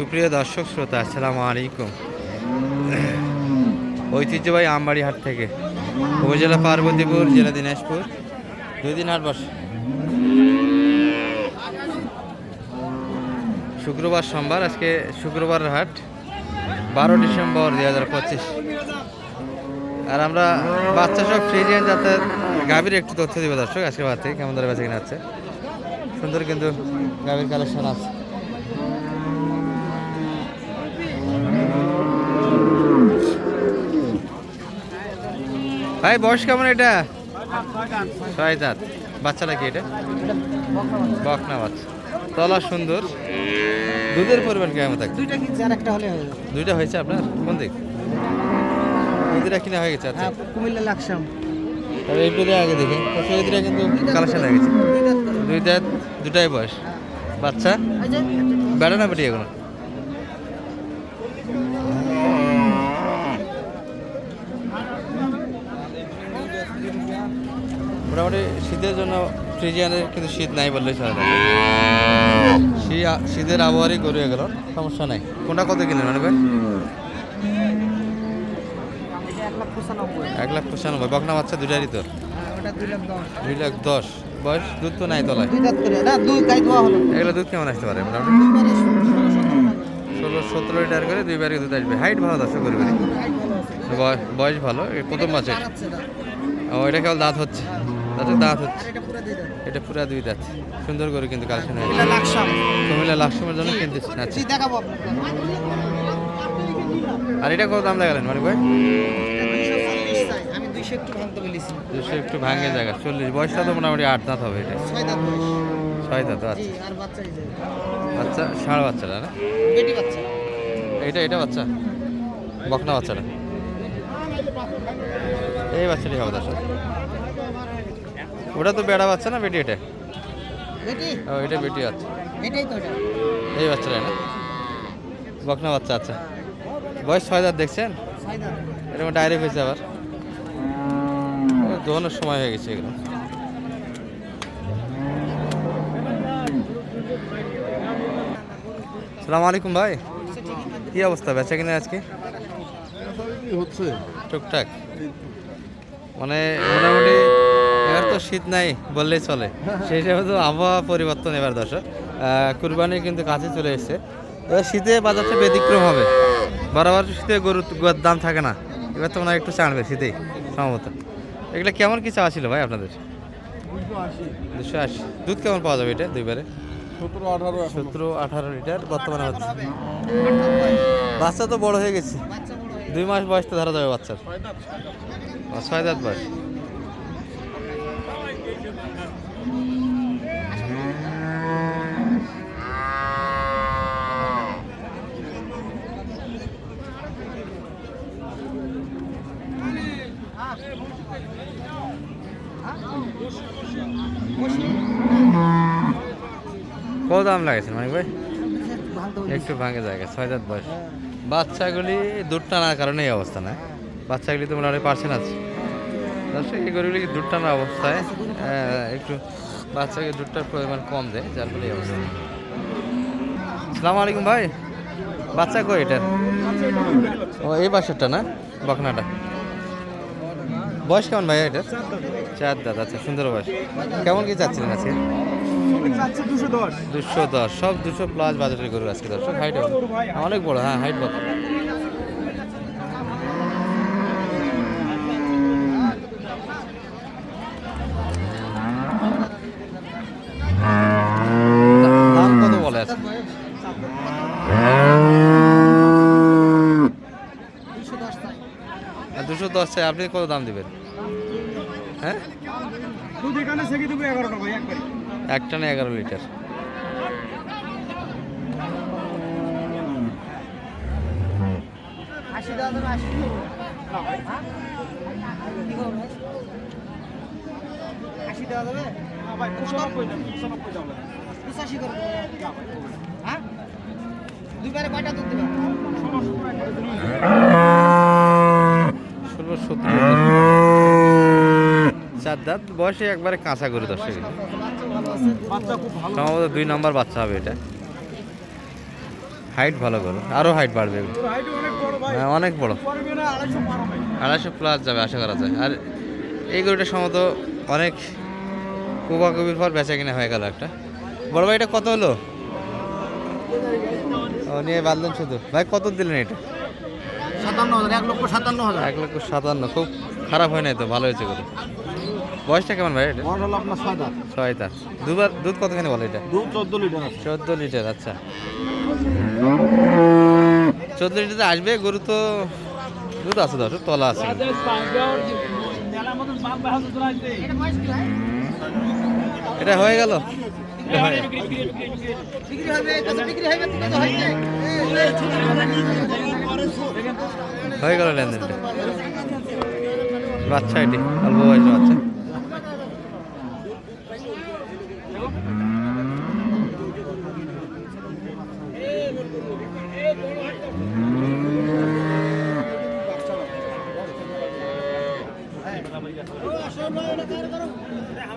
সুপ্রিয় দর্শক শ্রোতা, আসসালামু আলাইকুম। ঐতিহ্যবাহী আমবাড়ি হাট থেকে উপজেলা পার্বতীপুর, জেলা দিনাজপুর, দুই দিন হাট বসে শুক্রবার সোমবার, আজকে শুক্রবার হাট, বারো ডিসেম্বর দুই হাজার পঁচিশ। আর আমরা বাচ্চা সব ফ্রিজিয়ান যাতায়াত গাভীর একটু তথ্য দিব দর্শক, আজকে থেকে কেমন ধরে বেঁচে কিনা আছে সুন্দর কিন্তু গাভীর কালেকশন আছে। ভাই বয়স কেমন এটা? ছয় দাঁত বাচ্চাটা কি এটা? বকনা বাচ্চা। তলা সুন্দর। দুধের পরিমাণ কেমন থাকে দুইটা কিনছে আর একটা হলে হয়ে যাবে। দুইটা হয়েছে আপনার? কোন দিক? দুইটা কিনা হয়ে গেছে আচ্ছা। হ্যাঁ কুমিল্লা লাকসাম। তবে এই দুটো আগে দেখি। সেই কিন্তু কালেকশন হয়ে গেছে। দুই দাঁত দুটাই বয়স। বাচ্চা? বেড়া না বেটি এগুলো মোটামুটি শীতের জন্য ফ্রিজিয়ানের কিন্তু শীত নাই বললেই চলে না। শীতের আবহাওয়ারই গরু গেল সমস্যা নাই। কোনটা কত কিনে মানে ভাই? এক লাখ পঁচানব্বই বকনা বাচ্চা দুটারই তোর? দুই লাখ দশ দুই বয়স দুধ তো নাই তলায়। দুই দুই এগুলো দুধ কেমন আসতে পারে মোটামুটি? ষোলো সতেরো লিটার করে দুইবারে দুধ আসবে। হাইট ভালো দর্শক করবে বয়স ভালো প্রথম মাসে। ও এটা কেবল দাঁত হচ্ছে। দাঁতের দাঁত হচ্ছে। এটা পুরো দুই দাঁত। সুন্দর করে কিন্তু কালেকশন হয়ে কুমিল্লা লাকসমের জন্য কিনতে আচ্ছা। আর এটা কত দাম লাগালেন মানে ভাই? দুশো একটু ভাঙে জায়গা। চল্লিশ। বয়সটা তো মোটামুটি আট দাঁত হবে এটা। ছয় দাঁত আচ্ছা। বাচ্চা ষাঁড় বাচ্চাটা না? এটা বাচ্চা। বকনা বাচ্চাটা। এই বাচ্চাটি হবে দর্শক ওটা তো বেড়া বাচ্চা না বেটি এটা? বেটি? ও এটা বেটি বাচ্চা। এটাই তো এটা এই বাচ্চাটা না? বকনা বাচ্চা আচ্ছা। বয়স ছয় দাঁত দেখছেন? এরকম ডাইরেক্ট হয়েছে আবার। ও, দোহনের সময় হয়ে গেছে এগুলো। সালাম আলাইকুম ভাই। কি অবস্থা বেচা কিনা আজকে? হচ্ছে। টুকটাক। মানে মোটামুটি এবার তো শীত নাই বললেই চলে। সেই হিসাবে তো আবহাওয়া পরিবর্তন এবার দর্শক। কুরবানি কিন্তু কাছে চলে এসেছে। এবার শীতে বাজারটা ব্যতিক্রম হবে। বরাবর শীতে গরুর দাম থাকে না। এবার তো একটু চাড়বে শীতেই, সম্ভবত। এগুলো কেমন কি চাওয়া ছিল ভাই আপনাদের? দুশো আশি। দুধ কেমন পাওয়া যাবে এটা দুইবারে? সতেরো, আঠারো লিটার, বর্তমানে হচ্ছে। বাচ্চা তো বড় হয়ে গেছে। দুই মাস বয়স তো ধরা যাবে বাচ্চার। ছয় দাঁত বয়স। কত দাম লাগেছে মানিক ভাই? একটু ভাঙে জায়গা ছয় দাঁত বয়স। বাচ্চাগুলি দুধ টানার কারণে এই অবস্থা না। বাচ্চাগুলি তো মনে হয় পার্সেন্ট আছে দর্শক এই গরুগুলি দুধ টানার অবস্থায়? আহ, একটু বাচ্চাকে দুধটার পরিমাণ কম দেয় যার ফলে এই অবস্থা। সালাম আলাইকুম ভাই। বাচ্চা কই এটার? ও এই বাসারটা না? বকনাটা। বয়স কেমন ভাই এটার? চার দাঁত আচ্ছা সুন্দর বয়স। কেমন কি চাচ্ছিলেন আজকে? দুশো দশ। সব দুশো প্লাস বাজারের গরু আজকে দর্শক হাইট অনেক বড় হ্যাঁ হাইট বড় দা- দাম কত বলে আছে দুইশো দশ চাই চাই আপনি কত দাম দিবেন? হ্যাঁ? দুধ এখানে ছেড়ে দেবো এগারোটা একটা না এগারো লিটার। হ্যাঁ? হ্যাঁ দুইবারে কয়টা দুধ দেবে সতেরো চার দাঁত বয়সে একবারে কাঁচা করে দর্শক। বাচ্চা ভালো আছে। বাচ্চা খুব ভালো। সম্ভবত দুই নাম্বার বাচ্চা হবে এটা। হাইট ভালো করো আরও হাইট বাড়বে। হ্যাঁ, অনেক বড়। আড়াইশো আড়াইশো প্লাস যাবে আশা করা যায়। আর এই গরুটা সম্ভবত অনেক কুবাকুবির পর বেচা কিনা হয়ে গেল একটা। বড় ভাই এটা কত হলো? ও নিয়ে বাঁধলেন শুধু। ভাই কত দিলেন এটা? সাতান্ন হাজার এক লক্ষ সাতান্ন হাজার। এক লক্ষ সাতান্ন খুব খারাপ হয় নাই তো ভালো হয়েছে গরু বয়সটা কেমন ভাই এটা? হলো আপনার ছয় দাঁত। ছয় তার দুবার দুধ কতখানি বলে এটা? দু চোদ্দ লিটার চোদ্দ লিটার আচ্ছা। চোদ্দ লিটার আসবে গরু তো দুধ আছে দশ তলা আছে। এটা হয়ে গেল? বিক্রি হবে বিক্রি হবে হয়ে গেল লেনদেনটা। বাচ্চা এটি অল্প বয়সের বাচ্চা।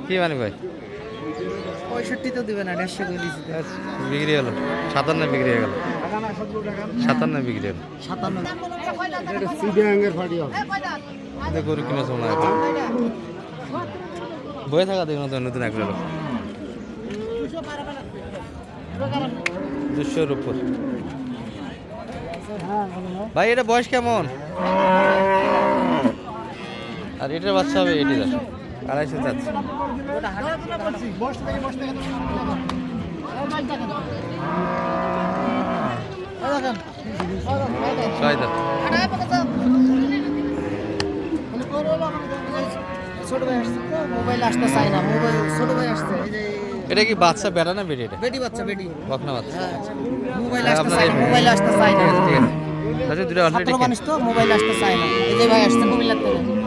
কি মানে ভাই? পঁয়ষট্টি তো দিবে না দেড়শো করে আচ্ছা, বিক্রি হলো। সাতান্ন বিক্রি হয়ে গেল। সাতান্ন বিক্রি হলো। সাতান্ন। গরু বয়ে থাকা দেখুন তো নতুন এক লোক দুশোর উপর। ভাই এটা বয়স কেমন? আর এটার বাচ্চা হবে এটি দাস আড়াইশো চাই যে এটা কি বাচ্চা বেটা না বেটি এটা? বেটি বাচ্চা বেটি বকনা বাচ্চা। মোবাইল আসতে চাই মোবাইল আসতে চাই না ঠিক আছে। আচ্ছা দুটো অলরেডি মানুষ তো মোবাইল আসতে চায় না। এই যে ভাই আসছে কুমিল্লার থেকে।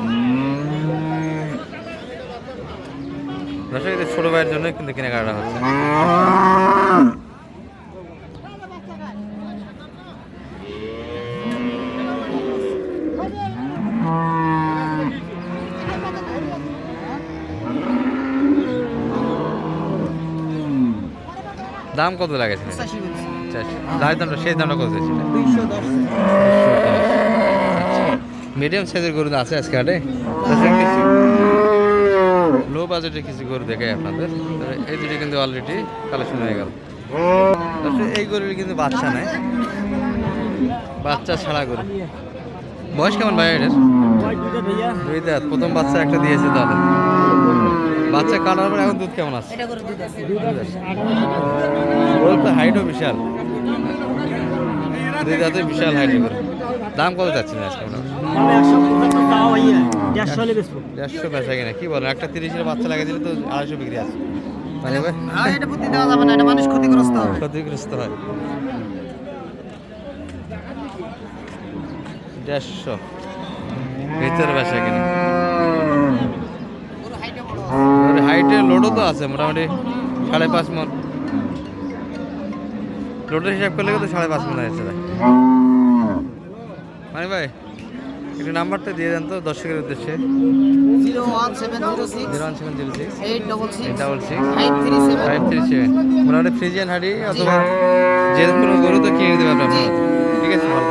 দর্শক এটা ছোট ভাইয়ের জন্য কিন্তু কেনাকাটা হচ্ছে। দাম কত লাগেছে পঁচাশি দামটা সেই দামটা কত ছিল মিডিয়াম সাইজের গরু আছে আজকে হাটে? কিছু লো বাজেটের কিছু গরু দেখাই আপনাদের। এই দুটি কিন্তু অলরেডি কালেকশন হয়ে গেল। এই গরুর কিন্তু বাচ্চা নাই। বাচ্চা ছাড়া গরু। বয়স কেমন ভাই এটার? দুই দাঁত। প্রথম বাচ্চা একটা দিয়েছে তাহলে। বাচ্চা কাটার পর এখন দুধ কেমন আছে? তো হাইটও বিশাল। দুই দাঁতে বিশাল হাইটের গরু। দাম কত যাচ্ছে না আপনার দেড়শো বেচা কিনা কি বলেন একটা তিরিশের বাচ্চা লাগিয়ে দিলে তো আড়াইশো বিক্রি আছে। মানে হ্যাঁ এটা বুদ্ধি দেওয়া যাবে না এটা মানুষ ক্ষতিগ্রস্ত হবে ক্ষতিগ্রস্ত হয়। দেড়শো। ভিতরে বেচা কিনা। ওর হাইটে লোডও তো আছে মোটামুটি সাড়ে পাঁচ মন। লোডের হিসাব করলে কিন্তু সাড়ে পাঁচ মন হয়েছে ভাই মানে ভাই একটু নাম্বারটা দিয়ে দেন তো দর্শকের উদ্দেশ্যে। Zero one seven zero six zero one seven zero six. Eight double six double six. Five three seven. Five three seven. মোটামুটি ফ্রিজিয়ান হাড়ি অথবা যে কোনো গরু তো কিনে দেবে আপনার। ঠিক আছে ভালো